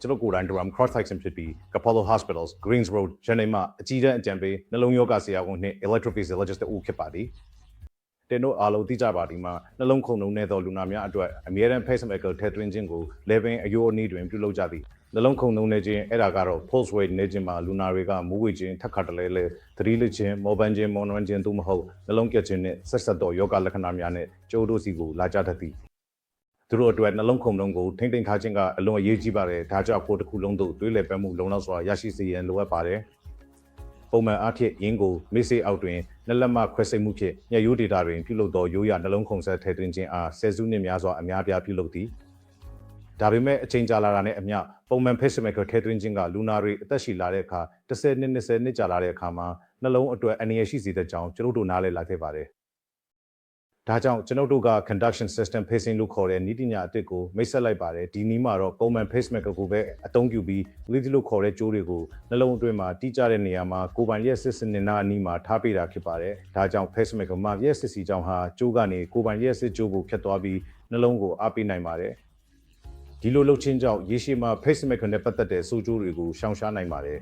ကျွန်တော်ကိုယ်တိုင် drum cross section ဖြစ်ပြီး Apollo Hospitals Greens Road ဂျန်နေမှာအကြီးတန်းအကြံပေးနှလုံးရောဂါဆရာဝန်နှင့် electrophysiologist တူဖြစ်ပါသည်တင်တို့အားလုံးသိကြပါဒီမှာနှလုံးခုန်နှုံနေတဲ့လူနာများအတွက်အမြဲတမ်း pacemaker ထည့်သွင်းခြင်းကို level အယိုးအနည်းတွင်ပြုလုပ်ကြသည်နှလုံးခုန်နှုံနေခြင်းအဲ့ဒါကတော့ pulse rate နေခြင်းမှာလူနာတွေကမူးဝေခြင်းထက်ခါတလဲလဲသတိလစ်ခြင်းမောပန်းခြင်းမောနွမ်းခြင်းသို့မဟုတ်နှလုံးကက်ခြင်းနဲ့ဆက်ဆက်သောယောဂလက္ခဏာများနဲ့ကျိုးတို့စီကိုလာကြတတ်သည် သူတို့အတွက်နှလုံးခုန်လုံးကိုထိမ့်သိမ်းထားခြင်းကအလွန်အရေးကြီးပါတယ်ဒါကြောင့်ကိုယ်တစ်ခုလုံးသို့တွေးလည်ပတ်မှုလုံလောက်စွာရရှိစေရန်လိုအပ်ပါတယ်ပုံမှန်အားဖြင့်ရင်းကိုမေ့စေးအောက်တွင်လက်လက်မခွဲစိတ်မှုဖြင့်ညရိုးဒေတာတွင်ပြုလုပ်သောရိုးရာနှလုံးခုန်ဆက်ထည့်သွင်းခြင်းအားဆယ်စုနှစ်များစွာအများပြားပြုလုပ်သည်ဒါပေမဲ့အချိန်ကြာလာတာနဲ့အမျှပုံမှန် pacemaker ထည့်သွင်းခြင်းကလူနာတွေအသက်ရှည်လာတဲ့အခါ10နှစ်20နှစ်ကြာလာတဲ့အခါမှာနှလုံးအတွက်အနေရရှိစေတဲ့ကြောင်းကျွန်တော်တို့နားလည်လာခဲ့ပါတယ် ဒါကြောင့်ကျွန်ုပ်တို့က conduction system pacing လို့ခေါ်တဲ့နည်းပညာအသစ်ကိုမိတ်ဆက်လိုက်ပါတယ်ဒီနည်းမှာတော့ပုံမှန် pacemaker ကိုပဲအသုံးပြုပြီး lead လို့ခေါ်တဲ့ကြိုးတွေကိုနှလုံးအတွင်းမှာတိကျတဲ့နေရာမှာကိုယ်ပိုင်ရက်စစ်စနစ်နာအနီးမှာထားပေးတာဖြစ်ပါတယ်ဒါကြောင့် pacemaker မှာရက်စစ်စီကြောင့်ဟာကြိုးကနေကိုယ်ပိုင်ရက်စစ်ကြိုးကိုဖြတ်သွားပြီးနှလုံးကိုအားပေးနိုင်ပါတယ်ဒီလိုလုပ်ခြင်းကြောင့်ရေရှည်မှာ pacemaker နဲ့ပတ်သက်တဲ့ဆိုးကျိုးတွေကိုရှောင်ရှားနိုင်ပါတယ်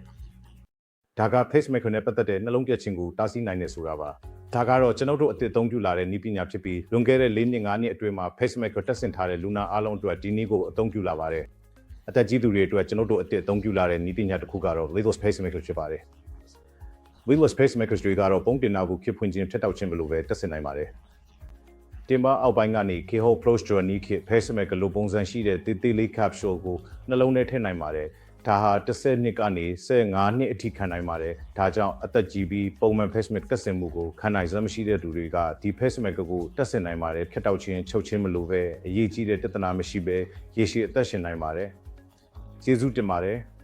ဒါက pacemaker နဲ့ပတ်သက်တဲ့နှလုံးပြတ်ခြင်းကိုတားဆီးနိုင်တယ်ဆိုတာပါ ဒါကတော့ကျွန်တော်တို့အသစ်အသုံးပြုလာတဲ့နည်းပညာဖြစ်ပြီးလွန်ခဲ့တဲ့၄နှစ်၅နှစ်အတွင်းမှာ pacemaker တက်ဆင်ထားတဲ့လူနာအားလုံးအတွက်ဒီနည်းကိုအသုံးပြုလာပါတယ်။အသက်ကြီးသူတွေအတွက်ကျွန်တော်တို့အသစ်အသုံးပြုလာတဲ့နည်းပညာတစ်ခုကတော့ leadless pacemaker ဖြစ်ပါတယ်။ leadless pacemakers တွေကတော့ပုံတင်နာကိုဖြစ်ဖွင့်ခြင်းဖြတ်တောက်ခြင်းဘလို့ပဲတက်ဆင်နိုင်ပါတယ်။တင်ပါအောက်ပိုင်းကနေ keyhole approach to a knee kit pacemaker လိုပုံစံရှိတဲ့တေးသေးလေး capsule ကိုနှလုံးထဲထည့်နိုင်ပါတယ်။ ဒါဟာ10နှစ်ကနေ15နှစ်အထိခံနိုင်ပါတယ်။ဒါကြောင့်အသက်ကြီးပြီးပုံမှန် pacemaker တက်ဆင်မှုကိုခံနိုင်စွမ်းမရှိတဲ့သူတွေကဒီ pacemaker ကိုတက်ဆင်နိုင်ပါတယ်ဖြတ်တောက်ခြင်းချုပ်ခြင်းမလိုပဲအရေးကြီးတဲ့တသနာမရှိပဲရေရှည်အသက်ရှင်နိုင်ပါတယ်။ကျေးဇူးတင်ပါတယ်။